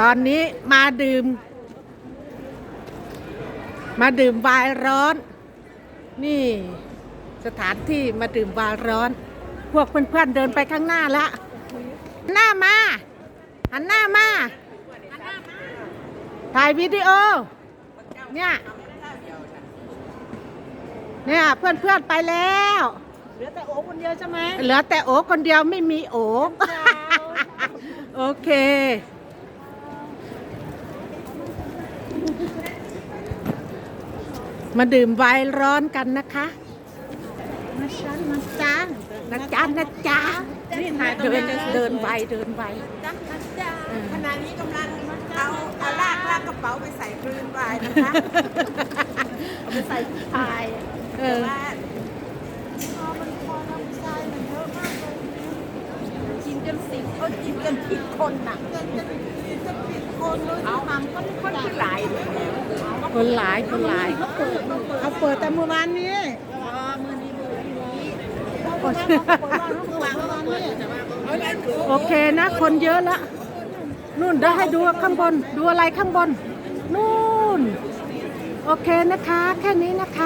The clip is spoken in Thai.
ตอนนี้มาดื่ม มาดื่มวน์ร้อน นี่สถานที่มาดื่มวน์ร้อน พวกเพื่อนๆเดินไปข้างหน้าละหนหน้ามา หันหน้ามาถ่ายวิดีโอ เนี่ย เนี่ยเพื่อนๆไปแล้วเหลือแต่โอคนเดียวใช่ไหมเหลือแต่โอคนเดียวไม่มีโอโอเค มาดื่มไวน์ร้อนกันนะคะมาชันมาจ้านะจ๊ะนะจ๊ะนี่ถ่ายตรงเดินนี้เดินไวเดินไวจ้าจ้าขณะนี้กำลังเอาเอาลากลากกระเป๋าไปใส่คลื่นวายนะคะเอาไปใส่พายเออว่าพอมันพอลำไส้มันเยอะมากเลยกินจนสิเขากินกันผิดคนน่ะกินจนกินจนผิดคนเลยเอามันก็คนที่หลายเลย คนหลายคนหลายเขาเปิดแต่เมื่อวานนี้เปิดเมื่อวานเมื่อวานเมื่อวานนี้โอเคนะ คนเยอะละนู่นเดี๋ยวให้ดูข้างบน ดูอะไรข้างบน นู่น โอเคนะคะ แค่นี้นะคะ